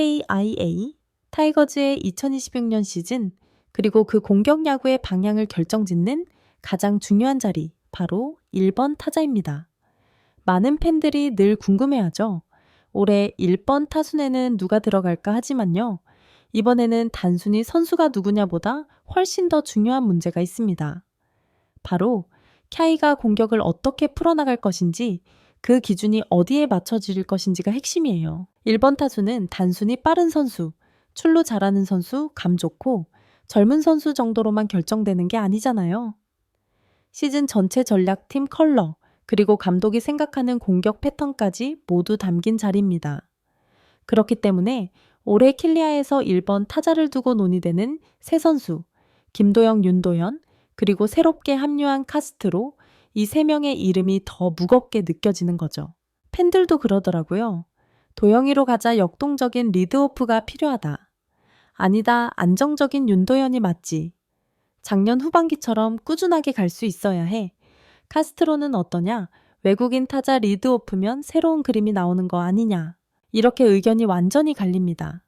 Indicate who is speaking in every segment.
Speaker 1: KIA, 타이거즈의 2026년 시즌, 그리고 그 공격 야구의 방향을 결정짓는 가장 중요한 자리, 바로 1번 타자입니다. 많은 팬들이 늘 궁금해하죠. 올해 1번 타순에는 누가 들어갈까 하지만요. 이번에는 단순히 선수가 누구냐보다 훨씬 더 중요한 문제가 있습니다. 바로 캬이가 공격을 어떻게 풀어나갈 것인지 그 기준이 어디에 맞춰질 것인지가 핵심이에요. 1번 타수는 단순히 빠른 선수, 출루 잘하는 선수, 감 좋고 젊은 선수 정도로만 결정되는 게 아니잖아요. 시즌 전체 전략팀 컬러, 그리고 감독이 생각하는 공격 패턴까지 모두 담긴 자리입니다. 그렇기 때문에 올해 킬리아에서 1번 타자를 두고 논의되는 세 선수, 김도영, 윤도현, 그리고 새롭게 합류한 카스트로 이 세 명의 이름이 더 무겁게 느껴지는 거죠. 팬들도 그러더라고요. 도영이로 가자 역동적인 리드오프가 필요하다. 아니다, 안정적인 윤도현이 맞지. 작년 후반기처럼 꾸준하게 갈 수 있어야 해. 카스트로는 어떠냐? 외국인 타자 리드오프면 새로운 그림이 나오는 거 아니냐? 이렇게 의견이 완전히 갈립니다.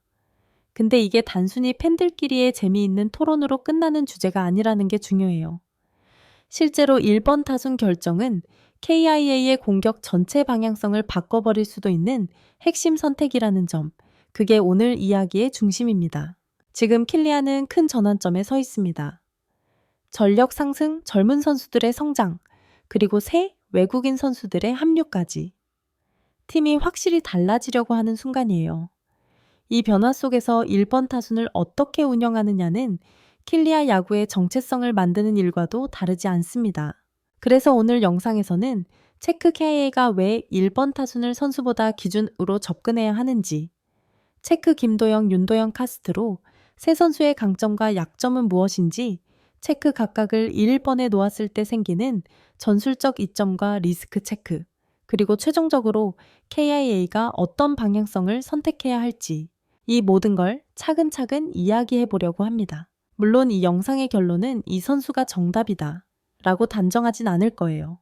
Speaker 1: 근데 이게 단순히 팬들끼리의 재미있는 토론으로 끝나는 주제가 아니라는 게 중요해요. 실제로 1번 타순 결정은 KIA의 공격 전체 방향성을 바꿔버릴 수도 있는 핵심 선택이라는 점, 그게 오늘 이야기의 중심입니다. 지금 킬리아는 큰 전환점에 서 있습니다. 전력 상승, 젊은 선수들의 성장, 그리고 새 외국인 선수들의 합류까지. 팀이 확실히 달라지려고 하는 순간이에요. 이 변화 속에서 1번 타순을 어떻게 운영하느냐는 킬리아 야구의 정체성을 만드는 일과도 다르지 않습니다. 그래서 오늘 영상에서는 체크 KA가 왜 1번 타순을 선수보다 기준으로 접근해야 하는지, 체크 김도영, 윤도영 카스트로 세 선수의 강점과 약점은 무엇인지, 체크 각각을 1번에 놓았을 때 생기는 전술적 이점과 리스크 체크, 그리고 최종적으로 KIA가 어떤 방향성을 선택해야 할지, 이 모든 걸 차근차근 이야기해 보려고 합니다. 물론 이 영상의 결론은 이 선수가 정답이다 라고 단정하진 않을 거예요.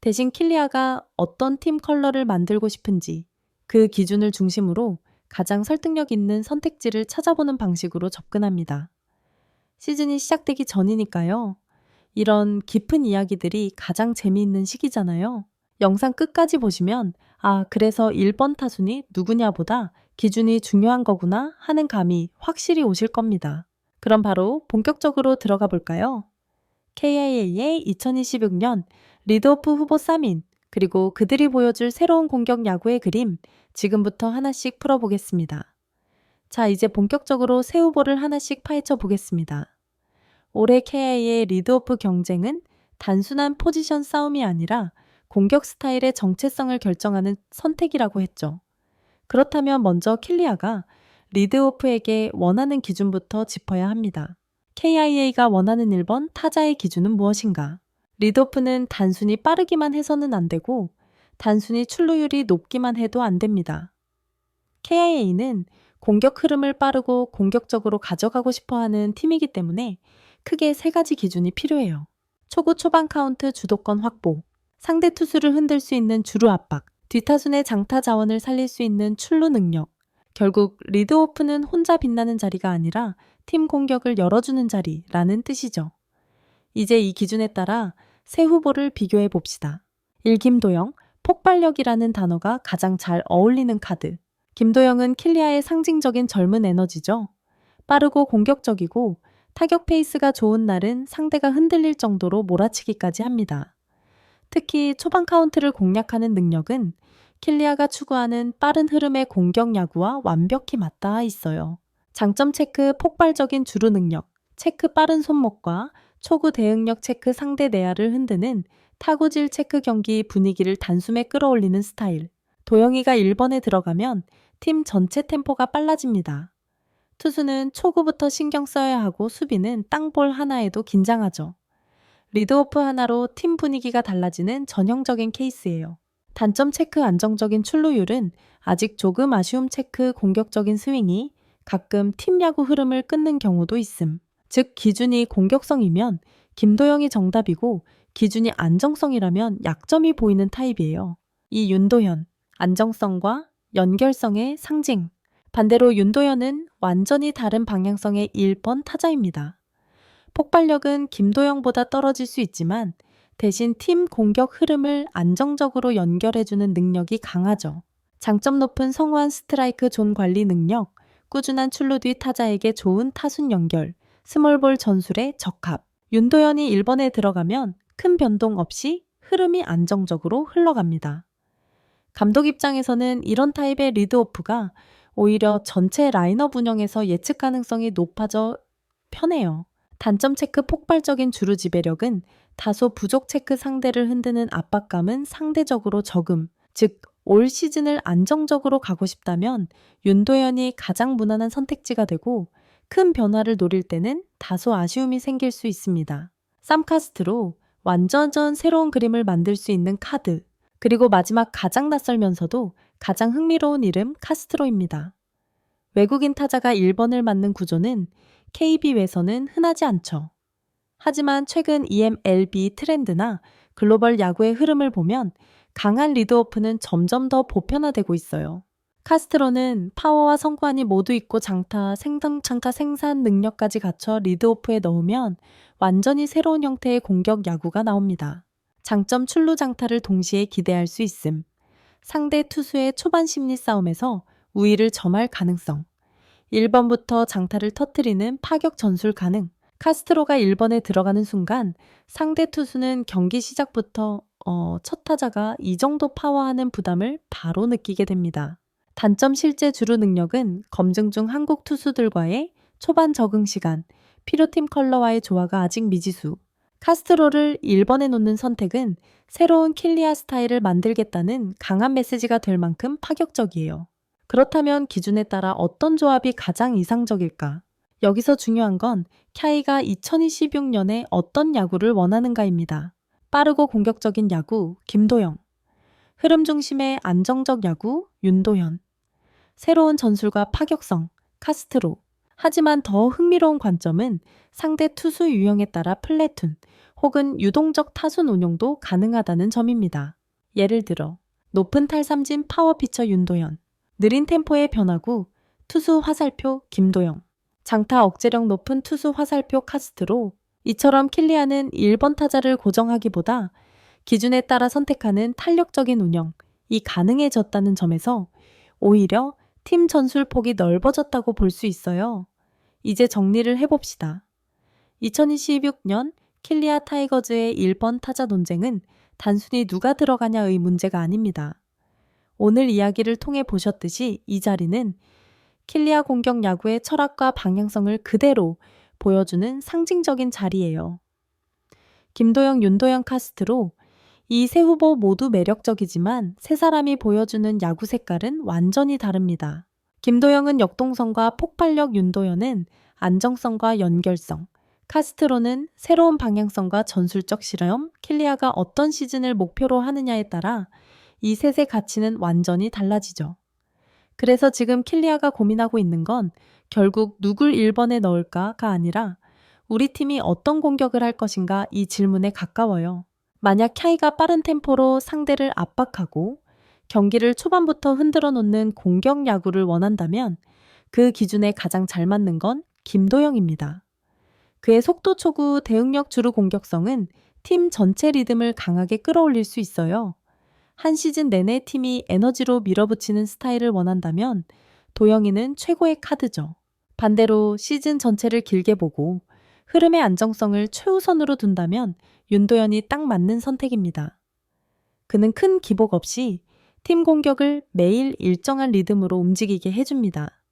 Speaker 1: 대신 킬리아가 어떤 팀 컬러를 만들고 싶은지 그 기준을 중심으로 가장 설득력 있는 선택지를 찾아보는 방식으로 접근합니다. 시즌이 시작되기 전이니까요. 이런 깊은 이야기들이 가장 재미있는 시기잖아요. 영상 끝까지 보시면 아, 그래서 1번 타순이 누구냐보다 기준이 중요한 거구나 하는 감이 확실히 오실 겁니다. 그럼 바로 본격적으로 들어가 볼까요? KIA의 2026년 리드오프 후보 3인 그리고 그들이 보여줄 새로운 공격 야구의 그림 지금부터 하나씩 풀어보겠습니다. 자, 이제 본격적으로 새 후보를 하나씩 파헤쳐 보겠습니다. 올해 KIA의 리드오프 경쟁은 단순한 포지션 싸움이 아니라 공격 스타일의 정체성을 결정하는 선택이라고 했죠. 그렇다면 먼저 킬리아가 리드오프에게 원하는 기준부터 짚어야 합니다. KIA가 원하는 1번 타자의 기준은 무엇인가? 리드오프는 단순히 빠르기만 해서는 안 되고 단순히 출루율이 높기만 해도 안 됩니다. KIA는 공격 흐름을 빠르고 공격적으로 가져가고 싶어 하는 팀이기 때문에 크게 세 가지 기준이 필요해요. 초구 초반 카운트 주도권 확보, 상대 투수를 흔들 수 있는 주루 압박, 뒷타순의 장타 자원을 살릴 수 있는 출루 능력. 결국 리드오프는 혼자 빛나는 자리가 아니라 팀 공격을 열어주는 자리라는 뜻이죠. 이제 이 기준에 따라 새 후보를 비교해 봅시다. 1. 김도영, 폭발력이라는 단어가 가장 잘 어울리는 카드. 김도영은 킬리아의 상징적인 젊은 에너지죠. 빠르고 공격적이고 타격 페이스가 좋은 날은 상대가 흔들릴 정도로 몰아치기까지 합니다. 특히 초반 카운트를 공략하는 능력은 킬리아가 추구하는 빠른 흐름의 공격 야구와 완벽히 맞닿아 있어요. 장점 체크 폭발적인 주루 능력, 체크 빠른 손목과 초구 대응력 체크 상대 내야를 흔드는 타구질 체크 경기 분위기를 단숨에 끌어올리는 스타일. 도영이가 1번에 들어가면 팀 전체 템포가 빨라집니다. 투수는 초구부터 신경 써야 하고 수비는 땅볼 하나에도 긴장하죠. 리드오프 하나로 팀 분위기가 달라지는 전형적인 케이스예요. 단점 체크 안정적인 출루율은 아직 조금 아쉬움 체크 공격적인 스윙이 가끔 팀 야구 흐름을 끊는 경우도 있음. 즉 기준이 공격성이면 김도영이 정답이고 기준이 안정성이라면 약점이 보이는 타입이에요. 이 윤도현, 안정성과 연결성의 상징, 반대로 윤도현은 완전히 다른 방향성의 1번 타자입니다. 폭발력은 김도영보다 떨어질 수 있지만 대신 팀 공격 흐름을 안정적으로 연결해주는 능력이 강하죠. 장점 높은 성우한 스트라이크 존 관리 능력, 꾸준한 출루 뒤 타자에게 좋은 타순 연결, 스몰볼 전술의 적합. 윤도현이 1번에 들어가면 큰 변동 없이 흐름이 안정적으로 흘러갑니다. 감독 입장에서는 이런 타입의 리드오프가 오히려 전체 라인업 운영에서 예측 가능성이 높아져 편해요. 단점 체크 폭발적인 주루 지배력은 다소 부족 체크 상대를 흔드는 압박감은 상대적으로 적음. 즉, 올 시즌을 안정적으로 가고 싶다면 윤도현이 가장 무난한 선택지가 되고 큰 변화를 노릴 때는 다소 아쉬움이 생길 수 있습니다. 쌈카스트로 완전전 새로운 그림을 만들 수 있는 카드. 그리고 마지막 가장 낯설면서도 가장 흥미로운 이름 카스트로입니다. 외국인 타자가 1번을 맞는 구조는 KB에서는 흔하지 않죠. 하지만 최근 EMLB 트렌드나 글로벌 야구의 흐름을 보면 강한 리드오프는 점점 더 보편화되고 있어요. 카스트로는 파워와 성관이 모두 있고 장타, 생성창타 생산 능력까지 갖춰 리드오프에 넣으면 완전히 새로운 형태의 공격 야구가 나옵니다. 장점 출루 장타를 동시에 기대할 수 있음. 상대 투수의 초반 심리 싸움에서 우위를 점할 가능성. 1번부터 장타를 터트리는 파격 전술 가능. 카스트로가 1번에 들어가는 순간 상대 투수는 경기 시작부터 어, 첫 타자가 이 정도 파워하는 부담을 바로 느끼게 됩니다. 단점 실제 주루 능력은 검증 중 한국 투수들과의 초반 적응 시간, 필요팀 컬러와의 조화가 아직 미지수. 카스트로를 1번에 놓는 선택은 새로운 킬리아 스타일을 만들겠다는 강한 메시지가 될 만큼 파격적이에요. 그렇다면 기준에 따라 어떤 조합이 가장 이상적일까? 여기서 중요한 건 캬이가 2026년에 어떤 야구를 원하는가입니다. 빠르고 공격적인 야구, 김도영. 흐름 중심의 안정적 야구, 윤도현. 새로운 전술과 파격성, 카스트로. 하지만 더 흥미로운 관점은 상대 투수 유형에 따라 플래툰 혹은 유동적 타순 운용도 가능하다는 점입니다. 예를 들어 높은 탈삼진 파워 피처 윤도현, 느린 템포의 변화구 투수 화살표 김도영, 장타 억제력 높은 투수 화살표 카스트로 이처럼 킬리아는 1번 타자를 고정하기보다 기준에 따라 선택하는 탄력적인 운영, 이 가능해졌다는 점에서 오히려 팀 전술 폭이 넓어졌다고 볼 수 있어요. 이제 정리를 해봅시다. 2026년 킬리아 타이거즈의 1번 타자 논쟁은 단순히 누가 들어가냐의 문제가 아닙니다. 오늘 이야기를 통해 보셨듯이 이 자리는 킬리아 공격 야구의 철학과 방향성을 그대로 보여주는 상징적인 자리예요. 김도영, 윤도영 카스트로 이 세 후보 모두 매력적이지만 세 사람이 보여주는 야구 색깔은 완전히 다릅니다. 김도영은 역동성과 폭발력, 윤도현은 안정성과 연결성, 카스트로는 새로운 방향성과 전술적 실험, 킬리아가 어떤 시즌을 목표로 하느냐에 따라 이 셋의 가치는 완전히 달라지죠. 그래서 지금 킬리아가 고민하고 있는 건 결국 누굴 1번에 넣을까가 아니라 우리 팀이 어떤 공격을 할 것인가 이 질문에 가까워요. 만약 캬이가 빠른 템포로 상대를 압박하고 경기를 초반부터 흔들어 놓는 공격 야구를 원한다면 그 기준에 가장 잘 맞는 건 김도영입니다. 그의 속도 초구 대응력 주루 공격성은 팀 전체 리듬을 강하게 끌어올릴 수 있어요. 한 시즌 내내 팀이 에너지로 밀어붙이는 스타일을 원한다면 도영이는 최고의 카드죠. 반대로 시즌 전체를 길게 보고 흐름의 안정성을 최우선으로 둔다면 윤도현이 딱 맞는 선택입니다. 그는 큰 기복 없이 팀 공격을 매일 일정한 리듬으로 움직이게 해줍니다.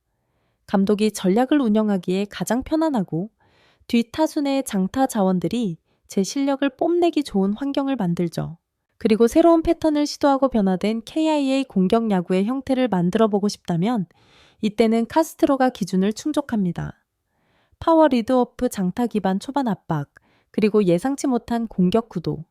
Speaker 1: 감독이 전략을 운영하기에 가장 편안하고 뒷타순의 장타 자원들이 제 실력을 뽐내기 좋은 환경을 만들죠. 그리고 새로운 패턴을 시도하고 변화된 KIA 공격 야구의 형태를 만들어 보고 싶다면 이때는 카스트로가 기준을 충족합니다. 파워 리드오프 장타 기반 초반 압박, 그리고 예상치 못한 공격 구도.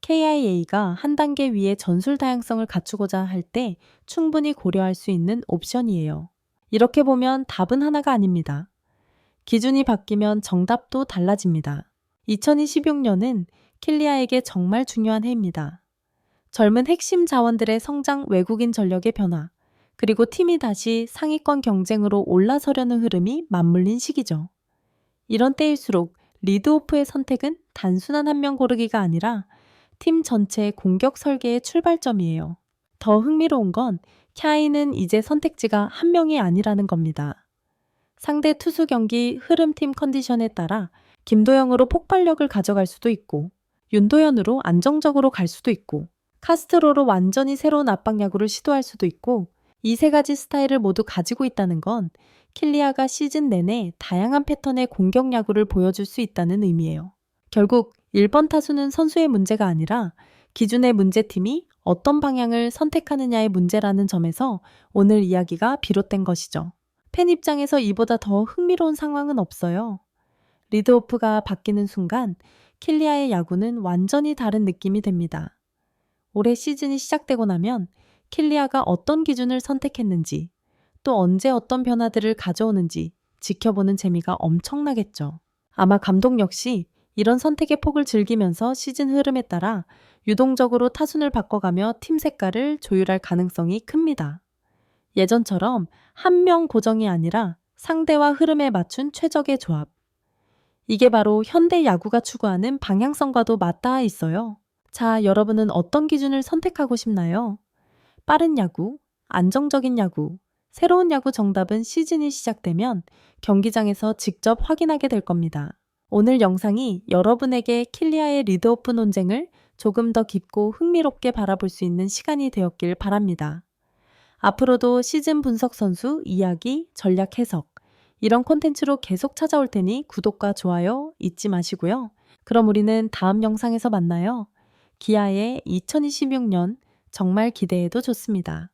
Speaker 1: KIA가 한 단계 위에 전술 다양성을 갖추고자 할 때 충분히 고려할 수 있는 옵션이에요. 이렇게 보면 답은 하나가 아닙니다. 기준이 바뀌면 정답도 달라집니다. 2026년은 킬리아에게 정말 중요한 해입니다. 젊은 핵심 자원들의 성장 외국인 전력의 변화, 그리고 팀이 다시 상위권 경쟁으로 올라서려는 흐름이 맞물린 시기죠. 이런 때일수록 리드오프의 선택은 단순한 한 명 고르기가 아니라 팀 전체의 공격 설계의 출발점이에요. 더 흥미로운 건 캬이는 이제 선택지가 한 명이 아니라는 겁니다. 상대 투수 경기 흐름팀 컨디션에 따라 김도영으로 폭발력을 가져갈 수도 있고 윤도현으로 안정적으로 갈 수도 있고 카스트로로 완전히 새로운 압박 야구를 시도할 수도 있고 이 세 가지 스타일을 모두 가지고 있다는 건 킬리아가 시즌 내내 다양한 패턴의 공격 야구를 보여줄 수 있다는 의미예요. 결국 1번 타수는 선수의 문제가 아니라 기준의 문제팀이 어떤 방향을 선택하느냐의 문제라는 점에서 오늘 이야기가 비롯된 것이죠. 팬 입장에서 이보다 더 흥미로운 상황은 없어요. 리드오프가 바뀌는 순간 킬리아의 야구는 완전히 다른 느낌이 됩니다. 올해 시즌이 시작되고 나면 킬리아가 어떤 기준을 선택했는지 또 언제 어떤 변화들을 가져오는지 지켜보는 재미가 엄청나겠죠. 아마 감독 역시 이런 선택의 폭을 즐기면서 시즌 흐름에 따라 유동적으로 타순을 바꿔가며 팀 색깔을 조율할 가능성이 큽니다. 예전처럼 한 명 고정이 아니라 상대와 흐름에 맞춘 최적의 조합. 이게 바로 현대 야구가 추구하는 방향성과도 맞닿아 있어요. 자, 여러분은 어떤 기준을 선택하고 싶나요? 빠른 야구, 안정적인 야구, 새로운 야구 정답은 시즌이 시작되면 경기장에서 직접 확인하게 될 겁니다. 오늘 영상이 여러분에게 킬리아의 리드오프 논쟁을 조금 더 깊고 흥미롭게 바라볼 수 있는 시간이 되었길 바랍니다. 앞으로도 시즌 분석 선수, 이야기, 전략 해석, 이런 콘텐츠로 계속 찾아올 테니 구독과 좋아요 잊지 마시고요. 그럼 우리는 다음 영상에서 만나요. 기아의 2026년 정말 기대해도 좋습니다.